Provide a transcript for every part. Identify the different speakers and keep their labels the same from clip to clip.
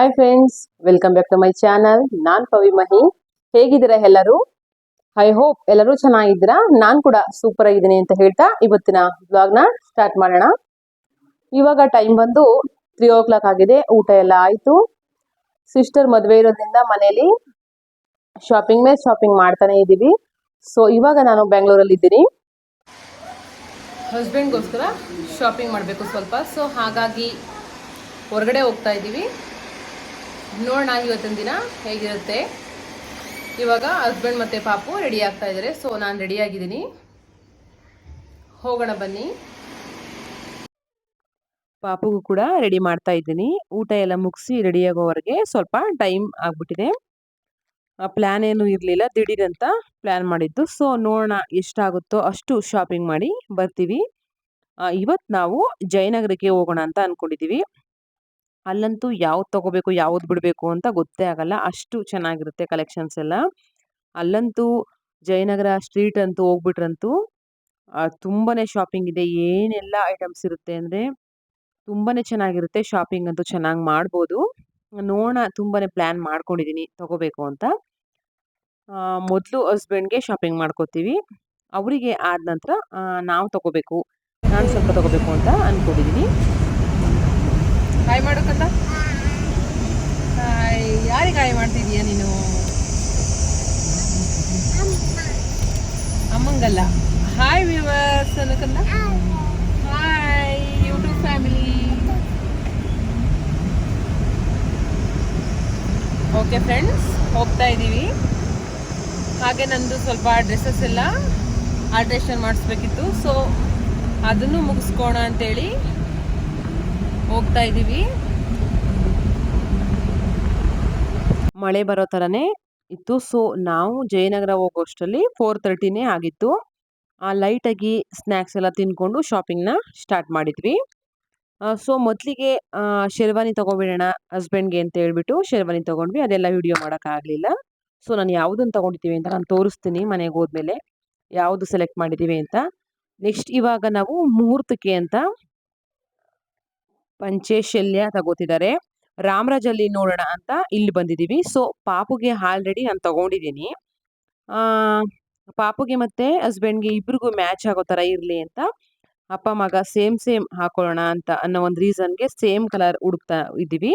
Speaker 1: Hi friends welcome back to my channel ನಾನ್ ಪವಿ ಮಹಿ. ಹೇಗಿದ್ದೀರಾ ಎಲ್ಲರೂ? I hope ಎಲ್ಲರೂ ಚೆನ್ನಾಗಿದ್ದೀರಾ? ನಾನ್ ಕೂಡ ಸೂಪರ್ ಆಗಿದ್ದೀನಿ ಅಂತ ಹೇಳ್ತಾ ಇವತ್ತಿನ ಬ್ಲಾಗ್ನ ಸ್ಟಾರ್ಟ್ ಮಾಡೋಣ. ಇವಾಗ ಟೈಮ್ ಬಂದು ತ್ರೀ ಓ ಕ್ಲಾಕ್ ಆಗಿದೆ, ಊಟ ಎಲ್ಲ ಆಯ್ತು. ಸಿಸ್ಟರ್ ಮದುವೆ ಇರೋದ್ರಿಂದ ಮನೆಯಲ್ಲಿ ಶಾಪಿಂಗ್ ಮೇಲೆ ಶಾಪಿಂಗ್ ಮಾಡ್ತಾನೆ ಇದ್ದೀವಿ. ಸೊ ಇವಾಗ ನಾನು ಬೆಂಗಳೂರಲ್ಲಿ ಇದ್ದೀನಿ. ಹಸ್ಬೆಂಡ್ಗೋಸ್ಕರ ಶಾಪಿಂಗ್ ಮಾಡಬೇಕು ಸ್ವಲ್ಪ. ಸೊ ಹಾಗಾಗಿ ಹೊರಗಡೆ ಹೋಗ್ತಾ ಇದ್ದೀವಿ. ನೋಡೋಣ ಇವತ್ತಿನ ದಿನ ಹೇಗಿರುತ್ತೆ. ಇವಾಗ ಹಸ್ಬೆಂಡ್ ಮತ್ತು ಪಾಪು ರೆಡಿ ಆಗ್ತಾ ಇದ್ದಾರೆ ಸೊ ನಾನು ರೆಡಿ ಆಗಿದ್ದೀನಿ. ಹೋಗೋಣ ಬನ್ನಿ. ಪಾಪುಗೂ ಕೂಡ ರೆಡಿ ಮಾಡ್ತಾ ಇದ್ದೀನಿ. ಊಟ ಎಲ್ಲ ಮುಗಿಸಿ ರೆಡಿ ಆಗೋವರೆಗೆ ಸ್ವಲ್ಪ ಟೈಮ್ ಆಗಿಬಿಟ್ಟಿದೆ. ಪ್ಲ್ಯಾನ್ ಏನು ಇರಲಿಲ್ಲ, ದಿಢೀರಂತ ಪ್ಲ್ಯಾನ್ ಮಾಡಿದ್ದು. ಸೊ ನೋಡೋಣ ಎಷ್ಟಾಗುತ್ತೋ ಅಷ್ಟು ಶಾಪಿಂಗ್ ಮಾಡಿ ಬರ್ತೀವಿ. ಇವತ್ತು ನಾವು ಜಯನಗರಕ್ಕೆ ಹೋಗೋಣ ಅಂತ ಅಂದ್ಕೊಂಡಿದ್ದೀವಿ ಅಲ್ಲಂತೂ ಯಾವ್ದು ತಗೋಬೇಕು, ಯಾವ್ದು ಬಿಡಬೇಕು ಅಂತ ಗೊತ್ತೇ ಆಗಲ್ಲ. ಅಷ್ಟು ಚೆನ್ನಾಗಿರುತ್ತೆ ಕಲೆಕ್ಷನ್ಸ್ ಎಲ್ಲ. ಅಲ್ಲಂತೂ ಜಯನಗರ ಸ್ಟ್ರೀಟ್ ಅಂತೂ ಹೋಗ್ಬಿಟ್ರಂತೂ ತುಂಬಾ ಶಾಪಿಂಗ್ ಇದೆ. ಏನೆಲ್ಲ ಐಟಮ್ಸ್ ಇರುತ್ತೆ ಅಂದರೆ, ತುಂಬಾನೇ ಚೆನ್ನಾಗಿರುತ್ತೆ ಶಾಪಿಂಗ್ ಅಂತೂ ಚೆನ್ನಾಗಿ ಮಾಡ್ಬೋದು. ನೋಡೋಣ ತುಂಬಾ ಪ್ಲ್ಯಾನ್ ಮಾಡ್ಕೊಂಡಿದ್ದೀನಿ ತಗೋಬೇಕು ಅಂತ. ಮೊದಲು ಹಸ್ಬೆಂಡ್ಗೆ ಶಾಪಿಂಗ್ ಮಾಡ್ಕೋತೀವಿ. ಅವರಿಗೆ ಆದ ನಂತರ ನಾವು ತಗೋಬೇಕು. ನಾನು ಸ್ವಲ್ಪ ತಗೋಬೇಕು ಅಂತ ಅಂದ್ಕೊಂಡಿದ್ದೀನಿ ಮಾಡೋಕಂತ? ಹಾಯ್ ಯಾರಿಗೆ ಹಾಯ್ ಮಾಡ್ತಿದೀಯ ನೀನು? ಅಮ್ಮಂಗಲ್ಲ. Hi viewers ಅನ್ನೋಕಂತ? Hi YouTube family okay friends ಹೋಗ್ತಾ ಇದ್ದೀವಿ. ಹಾಗೆ ನಂದು ಸ್ವಲ್ಪ ಡ್ರೆಸ್ಸಸ್ ಎಲ್ಲ ಆಲ್ಟ್ರೇಷನ್ ಮಾಡಿಸ್ಬೇಕಿತ್ತು. ಸೊ ಅದನ್ನು ಮುಗಿಸ್ಕೋಣ ಅಂತೇಳಿ ಹೋಗ್ತಾ ಇದ್ದೀವಿ ಮಳೆ ಬರೋ ಥರನೇ ಇತ್ತು. ಸೊ ನಾವು ಜಯನಗರ ಹೋಗೋಷ್ಟರಲ್ಲಿ ಫೋರ್ ತರ್ಟಿನೇ ಆಗಿತ್ತು ಆ ಲೈಟಾಗಿ ಸ್ನ್ಯಾಕ್ಸ್ ಎಲ್ಲ ತಿನ್ಕೊಂಡು ಶಾಪಿಂಗ್ನ ಸ್ಟಾರ್ಟ್ ಮಾಡಿದ್ವಿ. ಸೊ ಮೊದಲಿಗೆ ಶೆರ್ವಾನಿ ತೊಗೊಬಿಡೋಣ ಹಸ್ಬೆಂಡ್ಗೆ ಅಂತ ಹೇಳ್ಬಿಟ್ಟು ಶೆರ್ವಾನಿ ತೊಗೊಂಡ್ವಿ. ಅದೆಲ್ಲ ವಿಡಿಯೋ ಮಾಡೋಕ್ಕಾಗಲಿಲ್ಲ ಸೊ ನಾನು ಯಾವುದನ್ನು ತೊಗೊಂಡಿದ್ದೀವಿ ಅಂತ ನಾನು ತೋರಿಸ್ತೀನಿ ಮನೆಗೆ ಹೋದ್ಮೇಲೆ. ಯಾವುದು ಸೆಲೆಕ್ಟ್ ಮಾಡಿದ್ದೀವಿ ಅಂತ. ನೆಕ್ಸ್ಟ್ ಇವಾಗ ನಾವು ಮುಹೂರ್ತಕ್ಕೆ ಅಂತ ಪಂಚೆ ಶಲ್ಯ ತಗೋತಿದ್ದಾರೆ. ರಾಮರಾಜಲ್ಲಿ ನೋಡೋಣ ಅಂತ ಇಲ್ಲಿ ಬಂದಿದ್ದೀವಿ. ಸೊ ಪಾಪುಗೆ ಆಲ್ರೆಡಿ ನಾನು ತಗೊಂಡಿದ್ದೀನಿ. ಪಾಪುಗೆ ಮತ್ತೆ ಹಸ್ಬೆಂಡ್ಗೆ ಇಬ್ರಿಗೂ ಮ್ಯಾಚ್ ಆಗೋ ಥರ ಇರಲಿ ಅಂತ ಅಪ್ಪ, ಮಗ ಸೇಮ್ ಸೇಮ್ ಹಾಕೊಳ್ಳೋಣ ಅಂತ ಅನ್ನೋ ಒಂದು ರೀಸನ್ಗೆ ಸೇಮ್ ಕಲರ್ ಹುಡುಕ್ತಾ ಇದ್ದೀವಿ.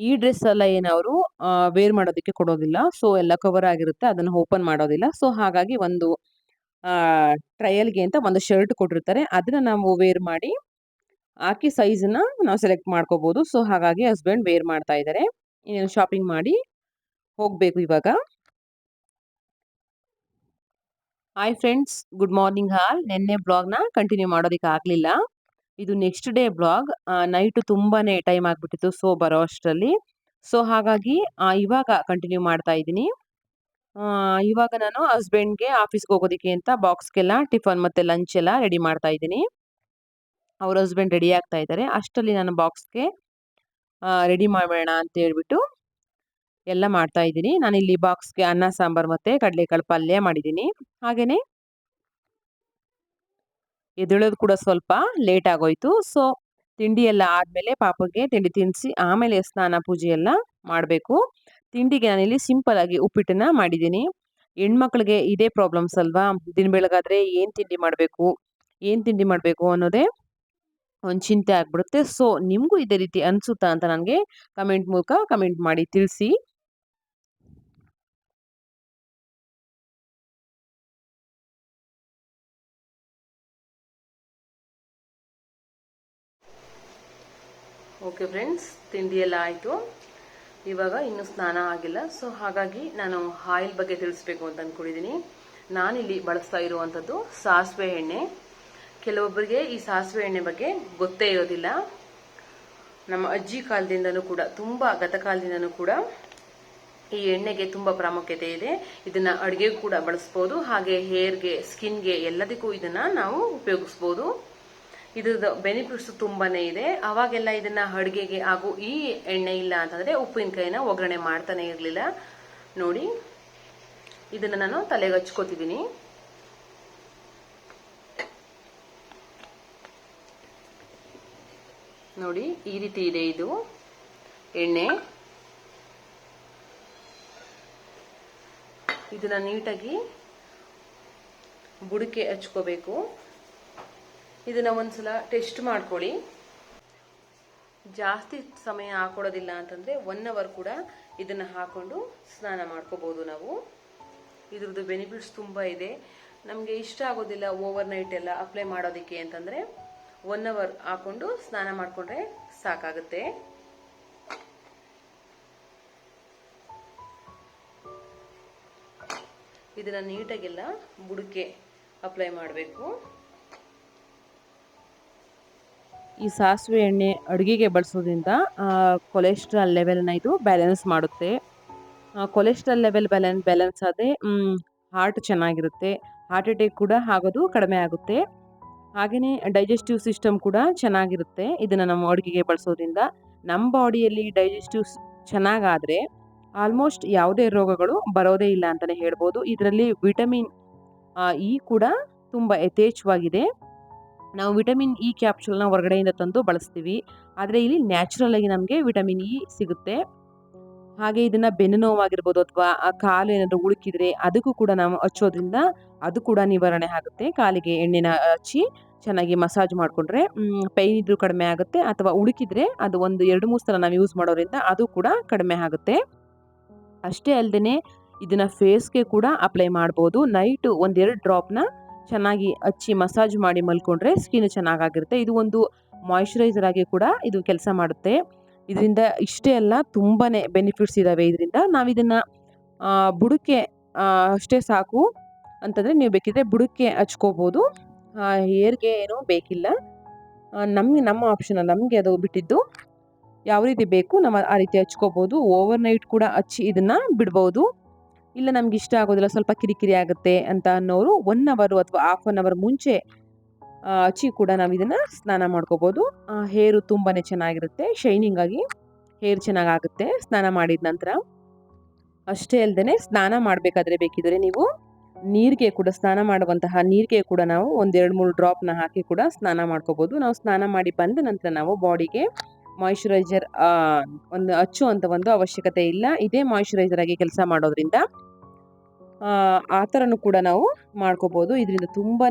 Speaker 1: ಈ ಡ್ರೆಸ್ ಎಲ್ಲ ಏನವರು ವೇರ್ ಮಾಡೋದಕ್ಕೆ ಕೊಡೋದಿಲ್ಲ. ಸೊ ಎಲ್ಲ ಕವರ್ ಆಗಿರುತ್ತೆ. ಅದನ್ನು ಓಪನ್ ಮಾಡೋದಿಲ್ಲ. ಸೊ ಹಾಗಾಗಿ ಒಂದು ಟ್ರಯಲ್ಗೆ ಅಂತ ಒಂದು ಶರ್ಟ್ ಕೊಟ್ಟಿರ್ತಾರೆ. ಅದನ್ನ ನಾವು ವೇರ್ ಮಾಡಿ ಹಾಕಿ ಸೈಜನ್ನ ನಾವು ಸೆಲೆಕ್ಟ್ ಮಾಡ್ಕೋಬಹುದು ಸೊ ಹಾಗಾಗಿ ಹಸ್ಬೆಂಡ್ ವೇರ್ ಮಾಡ್ತಾ ಇದ್ದಾರೆ ಶಾಪಿಂಗ್ ಮಾಡಿ ಹೋಗಬೇಕು ಇವಾಗ. ಹಾಯ್ ಫ್ರೆಂಡ್ಸ್ ಗುಡ್ ಮಾರ್ನಿಂಗ್ ಹಾಲ್ ನಿನ್ನೆ ಬ್ಲಾಗ್ನ ಕಂಟಿನ್ಯೂ ಮಾಡೋದಕ್ಕೆ ಆಗಲಿಲ್ಲ. ಇದು ನೆಕ್ಸ್ಟ್ ಡೇ ಬ್ಲಾಗ್ ನೈಟು ತುಂಬಾನೇ ಟೈಮ್ ಆಗಿಬಿಟ್ಟಿತ್ತು ಸೊ ಬರೋ ಅಷ್ಟರಲ್ಲಿ. ಸೊ ಹಾಗಾಗಿ ಇವಾಗ ಕಂಟಿನ್ಯೂ ಮಾಡ್ತಾ ಇದ್ದೀನಿ. ಇವಾಗ ನಾನು ಹಸ್ಬೆಂಡ್ಗೆ ಆಫೀಸ್ಗೆ ಹೋಗೋದಕ್ಕೆ ಅಂತ ಬಾಕ್ಸ್ಗೆಲ್ಲ ಟಿಫನ್ ಮತ್ತೆ ಲಂಚ್ ಎಲ್ಲ ರೆಡಿ ಮಾಡ್ತಾ ಇದ್ದೀನಿ. ಅವ್ರ ಹಸ್ಬೆಂಡ್ ರೆಡಿ ಆಗ್ತಾ ಇದ್ದಾರೆ. ಅಷ್ಟರಲ್ಲಿ ನಾನು ಬಾಕ್ಸ್ಗೆ ರೆಡಿ ಮಾಡೋಣ ಅಂತ ಹೇಳ್ಬಿಟ್ಟು ಎಲ್ಲ ಮಾಡ್ತಾ ಇದ್ದೀನಿ. ನಾನು ಇಲ್ಲಿ ಬಾಕ್ಸ್ಗೆ ಅನ್ನ, ಸಾಂಬಾರ್ ಮತ್ತೆ ಕಡಲೆಕಾಳು ಪಲ್ಯ ಮಾಡಿದ್ದೀನಿ. ಹಾಗೆಯೇ ಎದುಳೋದು ಕೂಡ ಸ್ವಲ್ಪ ಲೇಟ್ ಆಗೋಯ್ತು. ಸೊ ತಿಂಡಿ ಎಲ್ಲ ಆದಮೇಲೆ ಪಾಪಗೆ ತಿಂಡಿ ತಿನ್ನಿಸಿ ಆಮೇಲೆ ಸ್ನಾನ ಪೂಜೆ ಎಲ್ಲ ಮಾಡಬೇಕು. ತಿಂಡಿಗೆ ನಾನಿಲ್ಲಿ ಆಗಿ ಉಪ್ಪಿಟ್ಟನ್ನ ಮಾಡಿದ್ದೀನಿ. ಹೆಣ್ಮಕ್ಳಿಗೆ ಇದೇ ಪ್ರಾಬ್ಲಮ್ಸ್ ಅಲ್ವಾ? ದಿನ ಬೆಳಗಾದರೆ ಏನು ತಿಂಡಿ ಮಾಡಬೇಕು? ಏನು ತಿಂಡಿ ಮಾಡಬೇಕು ಅನ್ನೋದೇ ಒಂದು ಚಿಂತೆ ಆಗ್ಬಿಡುತ್ತೆ. ಸೊ ನಿಮಗೂ ಇದೇ ರೀತಿ ಅನಿಸುತ್ತಾ ಅಂತ ನನಗೆ ಕಮೆಂಟ್ ಮೂಲಕ ಕಮೆಂಟ್ ಮಾಡಿ ತಿಳಿಸಿ. ಓಕೆ ಫ್ರೆಂಡ್ಸ್ ತಿಂಡಿ ಎಲ್ಲ ಆಯಿತು. ಇವಾಗ ಇನ್ನೂ ಸ್ನಾನ ಆಗಿಲ್ಲ. ಸೊ ಹಾಗಾಗಿ ನಾನು ಆಯಿಲ್ ಬಗ್ಗೆ ತಿಳಿಸ್ಬೇಕು ಅಂತ ಅಂದ್ಕೊಂಡಿದ್ದೀನಿ ನಾನಿಲ್ಲಿ ಬಳಸ್ತಾ ಇರುವಂಥದ್ದು ಸಾಸಿವೆ ಎಣ್ಣೆ. ಕೆಲವೊಬ್ಬರಿಗೆ ಈ ಸಾಸಿವೆ ಎಣ್ಣೆ ಬಗ್ಗೆ ಗೊತ್ತೇ ಇರೋದಿಲ್ಲ. ನಮ್ಮ ಅಜ್ಜಿ ಕಾಲದಿಂದನೂ ಕೂಡ, ತುಂಬ ಗತಕಾಲದಿಂದನೂ ಕೂಡ ಈ ಎಣ್ಣೆಗೆ ತುಂಬ ಪ್ರಾಮುಖ್ಯತೆ ಇದೆ. ಇದನ್ನ ಅಡುಗೆಗೂ ಕೂಡ ಬಳಸ್ಬೋದು. ಹಾಗೆ ಹೇರ್ಗೆ, ಸ್ಕಿನ್ಗೆ ಎಲ್ಲದಕ್ಕೂ ಇದನ್ನ ನಾವು ಉಪಯೋಗಿಸ್ಬೋದು. ಇದ್ರದ್ದು ಬೆನಿಫಿಟ್ಸ್ ತುಂಬಾನೇ ಇದೆ. ಅವಾಗೆಲ್ಲ ಇದನ್ನ ಅಡುಗೆಗೆ ಹಾಗೂ ಈ ಎಣ್ಣೆ ಇಲ್ಲ ಅಂತಂದ್ರೆ ಉಪ್ಪಿನಕಾಯಿನ ಒಗ್ಗರಣೆ ಮಾಡ್ತಾನೆ ಇರಲಿಲ್ಲ. ನೋಡಿ, ಇದನ್ನ ನಾನು ತಲೆಗೆ ಹಚ್ಕೋತಿದ್ದೀನಿ. ನೋಡಿ, ಈ ರೀತಿ ಇದೆ ಇದು. ಎಣ್ಣೆ. ಇದನ್ನ ನೀಟಾಗಿ ಬುಡಕ್ಕೆ ಹಚ್ಕೋಬೇಕು. ಇದನ್ನ ಒಂದ್ಸಲ ಟೆಸ್ಟ್ ಮಾಡ್ಕೊಳ್ಳಿ. ಜಾಸ್ತಿ ಸಮಯ ಹಾಕೊಡೋದಿಲ್ಲ ಅಂತಂದ್ರೆ ಒನ್ ಅವರ್ ಕೂಡ ಇದನ್ನ ಹಾಕೊಂಡು ಸ್ನಾನ ಮಾಡ್ಕೋಬಹುದು ನಾವು. ಇದ್ರದ್ದು ಬೆನಿಫಿಟ್ಸ್ ತುಂಬಾ ಇದೆ. ನಮಗೆ ಇಷ್ಟ ಆಗೋದಿಲ್ಲ ಓವರ್ ನೈಟ್ ಎಲ್ಲ ಅಪ್ಲೈ ಮಾಡೋದಕ್ಕೆ ಅಂತಂದರೆ. ಒನ್ ಅವರ್ ಹಾಕೊಂಡು ಸ್ನಾನ ಮಾಡಿಕೊಂಡ್ರೆ ಸಾಕಾಗುತ್ತೆ. ಇದನ್ನ ನೀಟಾಗೆಲ್ಲ ಬುಡಕ್ಕೆ ಅಪ್ಲೈ ಮಾಡಬೇಕು. ಈ ಸಾಸಿವೆ ಎಣ್ಣೆ ಅಡುಗೆಗೆ ಬಳಸೋದ್ರಿಂದ ಕೊಲೆಸ್ಟ್ರಾಲ್ ಲೆವೆಲ್ನ ಇದು ಬ್ಯಾಲೆನ್ಸ್ ಮಾಡುತ್ತೆ. ಕೊಲೆಸ್ಟ್ರಾಲ್ ಲೆವೆಲ್ ಬ್ಯಾಲೆನ್ಸ್ ಬ್ಯಾಲೆನ್ಸ್ ಆದರೆ ಹಾರ್ಟ್ ಚೆನ್ನಾಗಿರುತ್ತೆ. ಹಾರ್ಟ್ ಅಟ್ಯಾಕ್ ಕೂಡ ಆಗೋದು ಕಡಿಮೆ ಆಗುತ್ತೆ. ಹಾಗೆಯೇ ಡೈಜೆಸ್ಟಿವ್ ಸಿಸ್ಟಮ್ ಕೂಡ ಚೆನ್ನಾಗಿರುತ್ತೆ. ಇದನ್ನು ನಮ್ಮ ಅಡುಗೆಗೆ ಬಳಸೋದ್ರಿಂದ. ನಮ್ಮ ಬಾಡಿಯಲ್ಲಿ ಡೈಜೆಸ್ಟಿವ್ ಚೆನ್ನಾಗಾದರೆ ಆಲ್ಮೋಸ್ಟ್ ಯಾವುದೇ ರೋಗಗಳು ಬರೋದೇ ಇಲ್ಲ ಅಂತಲೇ ಹೇಳ್ಬೋದು. ಇದರಲ್ಲಿ ವಿಟಮಿನ್ ಇ ಕೂಡ ತುಂಬ ಯಥೇಚ್ಛವಾಗಿದೆ. ನಾವು ವಿಟಮಿನ್ ಇ ಕ್ಯಾಪ್ಸೂಲ್ನ ಹೊರಗಡೆಯಿಂದ ತಂದು ಬಳಸ್ತೀವಿ. ಆದರೆ ಇಲ್ಲಿ ನ್ಯಾಚುರಲ್ ಆಗಿ ನಮಗೆ ವಿಟಮಿನ್ ಇ ಸಿಗುತ್ತೆ. ಹಾಗೆ ಇದನ್ನ ಬೆನ್ನು ನೋವಾಗಿರ್ಬೋದು ಅಥವಾ ಆ ಕಾಲು ಏನಾದರೂ ಉಳುಕಿದ್ರೆ ಅದಕ್ಕೂ ಕೂಡ ನಾವು ಹಚ್ಚೋದ್ರಿಂದ ಅದು ಕೂಡ ನಿವಾರಣೆ ಆಗುತ್ತೆ. ಕಾಲಿಗೆ ಎಣ್ಣೆನ ಹಚ್ಚಿ ಚೆನ್ನಾಗಿ ಮಸಾಜ್ ಮಾಡಿಕೊಂಡ್ರೆ ಪೈನ್ ಇದ್ರೂ ಕಡಿಮೆ ಆಗುತ್ತೆ ಅಥವಾ ಉಳುಕಿದ್ರೆ ಅದು ಒಂದು ಎರಡು, ಮೂರು ಸಲ ನಾವು ಯೂಸ್ ಮಾಡೋದ್ರಿಂದ ಅದು ಕೂಡ ಕಡಿಮೆ ಆಗುತ್ತೆ. ಅಷ್ಟೇ ಅಲ್ಲದೆ ಇದನ್ನ ಫೇಸ್ಗೆ ಕೂಡ ಅಪ್ಲೈ ಮಾಡ್ಬೋದು. ನೈಟು ಒಂದೆರಡು ಡ್ರಾಪ್ನ ಚೆನ್ನಾಗಿ ಹಚ್ಚಿ ಮಸಾಜ್ ಮಾಡಿ ಮಲ್ಕೊಂಡ್ರೆ ಸ್ಕಿನ್ ಚೆನ್ನಾಗಾಗಿರುತ್ತೆ. ಇದು ಒಂದು ಮಾಯಿಶ್ಚರೈಸರ್ ಆಗಿ ಕೂಡ ಇದು ಕೆಲಸ ಮಾಡುತ್ತೆ. ಇದರಿಂದ ಇಷ್ಟೇ ಅಲ್ಲ ತುಂಬಾ ಬೆನಿಫಿಟ್ಸ್ ಇದ್ದಾವೆ ಇದರಿಂದ ನಾವು ಇದನ್ನು ಬುಡಕ್ಕೆ ಅಷ್ಟೇ ಸಾಕು ಅಂತಂದರೆ ನೀವು ಬೇಕಿದ್ರೆ ಬುಡಕ್ಕೆ ಹಚ್ಕೋಬೋದು. ಹೇರ್ಗೆ ಏನೂ ಬೇಕಿಲ್ಲ. ನಮಗೆ, ನಮ್ಮ ಆಪ್ಷನ್ ನಮಗೆ ಅದು ಬಿಟ್ಟಿದ್ದು. ಯಾವ ರೀತಿ ಬೇಕು ನಾವು ಆ ರೀತಿ ಹಚ್ಕೋಬೋದು. ಓವರ್ ನೈಟ್ ಕೂಡ ಹಚ್ಚಿ ಇದನ್ನು ಬಿಡ್ಬೋದು. ಇಲ್ಲ ನಮ್ಗೆ ಇಷ್ಟ ಆಗೋದಿಲ್ಲ, ಸ್ವಲ್ಪ ಕಿರಿಕಿರಿ ಆಗುತ್ತೆ ಅಂತ ಅನ್ನೋರು ಒನ್ ಅವರು ಅಥವಾ ಹಾಫ್ ಒನ್ ಅವರ್ ಮುಂಚೆ ಹಚ್ಚಿ ಕೂಡ ನಾವು ಇದನ್ನು ಸ್ನಾನ ಮಾಡ್ಕೋಬೋದು. ಹೇರು ತುಂಬಾ ಚೆನ್ನಾಗಿರುತ್ತೆ. ಶೈನಿಂಗ್ ಆಗಿ ಹೇರ್ ಚೆನ್ನಾಗಾಗುತ್ತೆ ಸ್ನಾನ ಮಾಡಿದ ನಂತರ. ಅಷ್ಟೇ ಅಲ್ಲದೆ ಸ್ನಾನ ಮಾಡಬೇಕಾದ್ರೆ ಬೇಕಿದ್ರೆ ನೀವು ನೀರಿಗೆ ಕೂಡ ಸ್ನಾನ ಮಾಡುವಂತಹ ನೀರಿಗೆ ಕೂಡ ನಾವು ಒಂದೆರಡು ಮೂರು ಡ್ರಾಪ್ನ ಹಾಕಿ ಕೂಡ ಸ್ನಾನ ಮಾಡ್ಕೋಬೋದು. ನಾವು ಸ್ನಾನ ಮಾಡಿ ಬಂದ ನಂತರ ನಾವು ಬಾಡಿಗೆ ಮಾಯಿಶ್ಚರೈಸರ್ ಒಂದು ಹಚ್ಚುವಂಥ ಒಂದು ಅವಶ್ಯಕತೆ ಇಲ್ಲ. ಇದೇ ಮಾಯಿಶ್ಚರೈಸರ್ ಆಗಿ ಕೆಲಸ ಮಾಡೋದ್ರಿಂದ, ಆ ಥರನೂ ಕೂಡ ನಾವು ಮಾಡ್ಕೋಬೋದು. ಇದರಿಂದ ತುಂಬಾ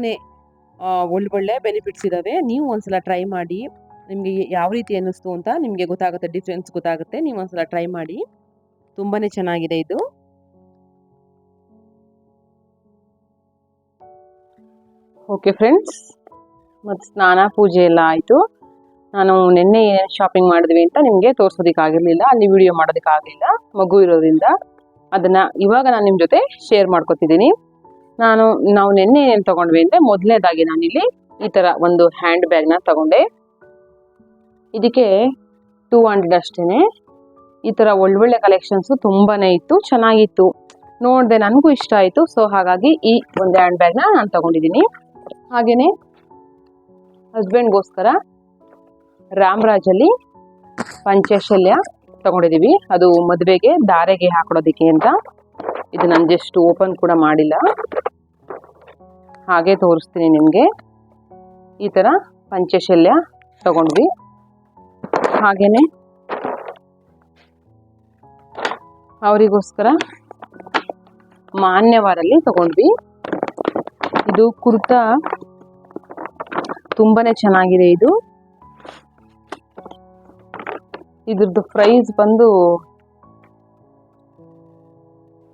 Speaker 1: ಒಳ್ಳೊಳ್ಳೆ ಬೆನಿಫಿಟ್ಸ್ ಇದ್ದಾವೆ ನೀವು ಒಂದ್ಸಲ ಟ್ರೈ ಮಾಡಿ, ನಿಮಗೆ ಯಾವ ರೀತಿ ಅನ್ನಿಸ್ತು ಅಂತ ನಿಮಗೆ ಗೊತ್ತಾಗುತ್ತೆ ಡಿಫ್ರೆನ್ಸ್ ಗೊತ್ತಾಗುತ್ತೆ. ನೀವು ಒಂದ್ಸಲ ಟ್ರೈ ಮಾಡಿ. ತುಂಬಾ ಚೆನ್ನಾಗಿದೆ ಇದು. ಓಕೆ ಫ್ರೆಂಡ್ಸ್ ಮತ್ತು ಸ್ನಾನ, ಪೂಜೆ ಎಲ್ಲ ಆಯಿತು. ನಾನು ನಿನ್ನೆ ಶಾಪಿಂಗ್ ಮಾಡಿದ್ವಿ ಅಂತ ನಿಮಗೆ ತೋರಿಸೋದಕ್ಕಾಗಿರಲಿಲ್ಲ. ಅಲ್ಲಿ ವಿಡಿಯೋ ಮಾಡೋದಕ್ಕಾಗಲಿಲ್ಲ. ಮಗು ಇರೋದ್ರಿಂದ. ಅದನ್ನು ಇವಾಗ ನಾನು ನಿಮ್ಮ ಜೊತೆ ಶೇರ್ ಮಾಡ್ಕೊತಿದ್ದೀನಿ. ನಾನು, ನಾವು ನಿನ್ನೆ ಏನು ತಗೊಂಡ್ವಿ ಅಂದರೆ ಮೊದಲನೇದಾಗಿ ನಾನಿಲ್ಲಿ ಈ ಥರ ಒಂದು ಹ್ಯಾಂಡ್ ಬ್ಯಾಗ್ನ ತಗೊಂಡೆ. ಇದಕ್ಕೆ ಟೂ ಹಂಡ್ರೆಡ್ ಅಷ್ಟೇ ಈ ಥರ ಒಳ್ಳೊಳ್ಳೆ ಕಲೆಕ್ಷನ್ಸು ತುಂಬಾ ಇತ್ತು, ಚೆನ್ನಾಗಿತ್ತು. ನೋಡಿದೆ ನನಗೂ ಇಷ್ಟ ಆಯಿತು ಸೊ ಹಾಗಾಗಿ ಈ ಒಂದು ಹ್ಯಾಂಡ್ ಬ್ಯಾಗ್ನ ನಾನು ತಗೊಂಡಿದ್ದೀನಿ. ಹಾಗೆಯೇ ಹಸ್ಬೆಂಡ್ಗೋಸ್ಕರ ರಾಮರಾಜಲ್ಲಿ ಪಂಚಶಲ್ಯ ತಗೊಂಡಿದ್ದೀವಿ ಅದು ಮದುವೆಗೆ, ದಾರೆಗೆ ಹಾಕೊಡೋದಕ್ಕೆ ಅಂತ. ಇದು ನಾನು ಜಸ್ಟ್ ಓಪನ್ ಕೂಡ ಮಾಡಿಲ್ಲ. ಹಾಗೆ ತೋರಿಸ್ತೀನಿ ನಿಮಗೆ. ಈ ಥರ ಪಂಚಶಲ್ಯ ತಗೊಂಡ್ವಿ. ಹಾಗೆಯೇ ಅವರಿಗೋಸ್ಕರ ಮಾನ್ಯವಾರಲ್ಲಿ ತಗೊಂಡ್ವಿ. ಇದು ಕುರ್ತಾ ತುಂಬಾನೇ ಚೆನ್ನಾಗಿದೆ ಇದು. ಇದ್ರದ್ದು ಪ್ರೈಸ್ ಬಂದು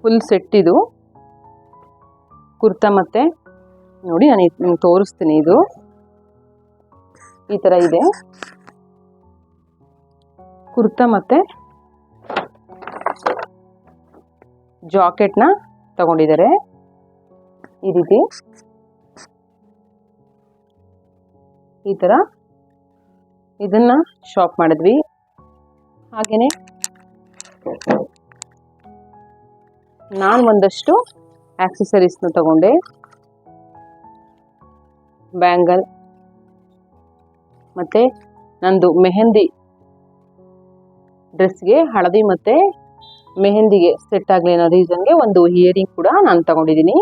Speaker 1: ಫುಲ್ ಸೆಟ್ ಇದು. ಕುರ್ತಾ ಮತ್ತೆ ನೋಡಿ ನಾನು ತೋರಿಸ್ತೀನಿ ಇದು. ಈ ಥರ ಇದೆ. ಕುರ್ತಾ ಮತ್ತೆ ಜಾಕೆಟ್ನ ತಗೊಂಡಿದ್ದಾರೆ. ಈ ರೀತಿ. ಈ ಥರ ಇದನ್ನ ಶಾಪ್ ಮಾಡಿದ್ವಿ. ಹಾಗೆಯೇ ನಾನು ಒಂದಷ್ಟು ಆಕ್ಸೆಸರೀಸ್ನ ತಗೊಂಡೆ. ಬ್ಯಾಂಗಲ್ ಮತ್ತು ನಂದು ಮೆಹಂದಿ ಡ್ರೆಸ್ಗೆ ಹಳದಿ ಮತ್ತು ಮೆಹಂದಿಗೆ ಸೆಟ್ ಆಗಲಿ ಅನ್ನೋ ರೀಸನ್ಗೆ ಒಂದು ಇಯರಿಂಗ್ ಕೂಡ ನಾನು ತಗೊಂಡಿದ್ದೀನಿ.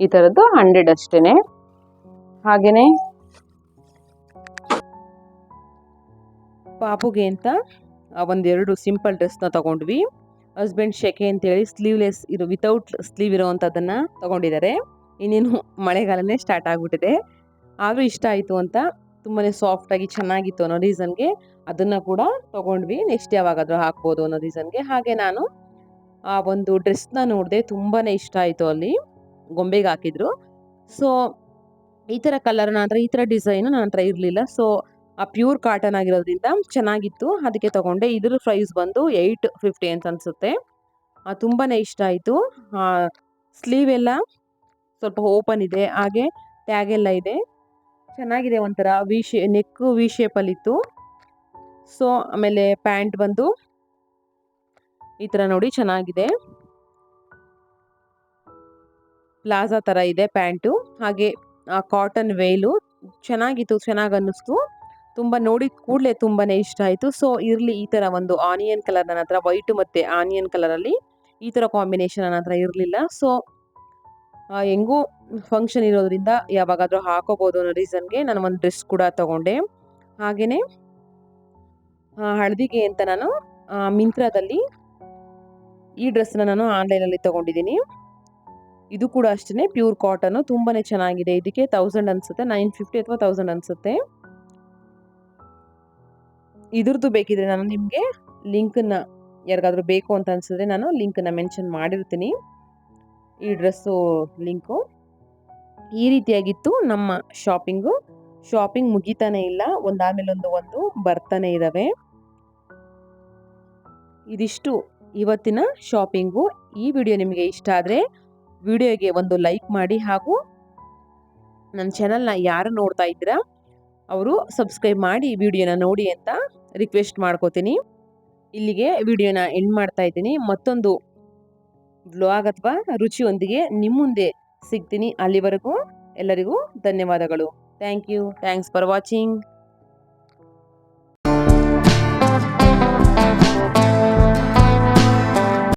Speaker 1: ಈ ಥರದ್ದು ಹಂಡ್ರೆಡ್ ಅಷ್ಟೇ ಹಾಗೆಯೇ ಪಾಪುಗೆ ಅಂತ ಒಂದೆರಡು ಸಿಂಪಲ್ ಡ್ರೆಸ್ನ ತಗೊಂಡ್ವಿ. ಹಸ್ಬೆಂಡ್ ಶೆಕೆ ಅಂತೇಳಿ ಸ್ಲೀವ್ಲೆಸ್ ಇರೋ ವಿತೌಟ್ ಸ್ಲೀವ್ ಇರೋವಂಥದ್ದನ್ನು ತಗೊಂಡಿದ್ದಾರೆ. ಇನ್ನೇನು ಮಳೆಗಾಲನೇ ಸ್ಟಾರ್ಟ್ ಆಗಿಬಿಟ್ಟಿದೆ. ಆದರೂ ಇಷ್ಟ ಆಯಿತು ಅಂತ ತುಂಬಾ ಸಾಫ್ಟಾಗಿ ಚೆನ್ನಾಗಿತ್ತು ಅನ್ನೋ ರೀಸನ್ಗೆ ಅದನ್ನು ಕೂಡ ತೊಗೊಂಡ್ವಿ. ನೆಕ್ಸ್ಟ್ ಯಾವಾಗಾದರೂ ಹಾಕ್ಬೋದು ಅನ್ನೋ ರೀಸನ್ಗೆ ಹಾಗೆ ನಾನು ಆ ಒಂದು ಡ್ರೆಸ್ನ ನೋಡಿದೆ ತುಂಬಾ ಇಷ್ಟ ಆಯಿತು ಅಲ್ಲಿ. ಗೊಂಬೆಗೆ ಹಾಕಿದ್ರು. ಸೊ ಈ ಥರ ಕಲರ್ ನನ್ನ ಹತ್ರ ಈ ಥರ ಡಿಸೈನು ನನ್ನ ಹತ್ರ ಇರಲಿಲ್ಲ. ಸೊ ಆ ಪ್ಯೂರ್ ಕಾಟನ್ ಆಗಿರೋದ್ರಿಂದ ಚೆನ್ನಾಗಿತ್ತು. ಅದಕ್ಕೆ ತೊಗೊಂಡೆ. ಇದ್ರ ಪ್ರೈಸ್ ಬಂದು ಏಯ್ಟ್ ಫಿಫ್ಟಿ ಅಂತ ಅನಿಸುತ್ತೆ. ತುಂಬಾ ಇಷ್ಟ ಆಯಿತು. ಸ್ಲೀವ್ ಎಲ್ಲ ಸ್ವಲ್ಪ ಓಪನ್ ಇದೆ. ಹಾಗೆ ಟ್ಯಾಗ್ ಎಲ್ಲ ಇದೆ. ಚೆನ್ನಾಗಿದೆ ಒಂಥರ ವಿ ಶೇ ನೆಕ್ ವಿ ಶೇಪಲ್ಲಿತ್ತು ಸೊ ಆಮೇಲೆ ಪ್ಯಾಂಟ್ ಬಂದು ಈ ಥರ ನೋಡಿ ಚೆನ್ನಾಗಿದೆ. ಪ್ಲಾಜಾ ಥರ ಇದೆ ಪ್ಯಾಂಟು. ಹಾಗೆ ಕಾಟನ್ ವೇಲು ಚೆನ್ನಾಗಿತ್ತು, ಚೆನ್ನಾಗಿ ಅನ್ನಿಸ್ತು. ತುಂಬ ನೋಡಿದ ಕೂಡಲೇ ತುಂಬಾ ಇಷ್ಟ ಆಯಿತು. ಸೊ ಇರಲಿ ಈ ಥರ ಒಂದು ಆನಿಯನ್ ಕಲರ್ ನನ್ನ ಹತ್ರ ವೈಟು ಮತ್ತು ಆನಿಯನ್ ಕಲರಲ್ಲಿ ಈ ಥರ ಕಾಂಬಿನೇಷನ್ ನನ್ನ ಹತ್ರ ಇರಲಿಲ್ಲ. ಸೊ ಹೆಂಗೂ ಫಂಕ್ಷನ್ ಇರೋದ್ರಿಂದ ಯಾವಾಗಾದರೂ ಹಾಕೋಬೋದು ಅನ್ನೋ ರೀಸನ್ಗೆ ನಾನು ಒಂದು ಡ್ರೆಸ್ ಕೂಡ ತಗೊಂಡೆ. ಹಾಗೆಯೇ ಹಳದಿಗೆ ಅಂತ ನಾನು ಮಿಂತ್ರದಲ್ಲಿ ಈ ಡ್ರೆಸ್ನ ನಾನು ಆನ್ಲೈನಲ್ಲಿ ತೊಗೊಂಡಿದ್ದೀನಿ. ಇದು ಕೂಡ ಅಷ್ಟೇ ಪ್ಯೂರ್ ಕಾಟನು ತುಂಬಾ ಚೆನ್ನಾಗಿದೆ. ಇದಕ್ಕೆ ತೌಸಂಡ್ ಅನಿಸುತ್ತೆ ನೈನ್ ಫಿಫ್ಟಿ ಅಥವಾ ತೌಸಂಡ್ ಅನಿಸುತ್ತೆ. ಇದ್ರದ್ದು ಬೇಕಿದ್ರೆ ನಾನು ನಿಮಗೆ ಲಿಂಕನ್ನು ಯಾರಿಗಾದ್ರೂ ಬೇಕು ಅಂತ ಅನಿಸಿದ್ರೆ ನಾನು ಲಿಂಕನ್ನು ಮೆನ್ಷನ್ ಮಾಡಿರ್ತೀನಿ. ಈ ಡ್ರೆಸ್ಸು ಲಿಂಕು. ಈ ರೀತಿಯಾಗಿತ್ತು ನಮ್ಮ ಶಾಪಿಂಗು. ಶಾಪಿಂಗ್ ಮುಗಿತಾನೆ ಇಲ್ಲ ಒಂದಾದ್ಮೇಲೆ ಒಂದು ಒಂದು ಬರ್ತಾನೆ ಇದ್ದಾವೆ ಇದಿಷ್ಟು ಇವತ್ತಿನ ಶಾಪಿಂಗು. ಈ ವಿಡಿಯೋ ನಿಮಗೆ ಇಷ್ಟ ಆದರೆ ವಿಡಿಯೋಗೆ ಒಂದು ಲೈಕ್ ಮಾಡಿ ಹಾಗೂ ನನ್ನ ಚಾನಲ್ನ ಯಾರು ನೋಡ್ತಾ ಇದ್ದೀರಾ, ಅವರು ಸಬ್ಸ್ಕ್ರೈಬ್ ಮಾಡಿ ವಿಡಿಯೋನ ನೋಡಿ ಅಂತ ರಿಕ್ವೆಸ್ಟ್ ಮಾಡ್ಕೋತೀನಿ. ಇಲ್ಲಿಗೆ ವಿಡಿಯೋನ ಎಂಡ್ ಮಾಡ್ತಾ ಇದ್ದೀನಿ. ಮತ್ತೊಂದು ವ್ಲಾಗ್ ಅಥವಾ ರುಚಿಯೊಂದಿಗೆ ನಿಮ್ಮ ಮುಂದೆ ಸಿಗ್ತೀನಿ ಅಲ್ಲಿವರೆಗೂ. ಎಲ್ಲರಿಗೂ ಧನ್ಯವಾದಗಳು. Thank you. Thanks for watching.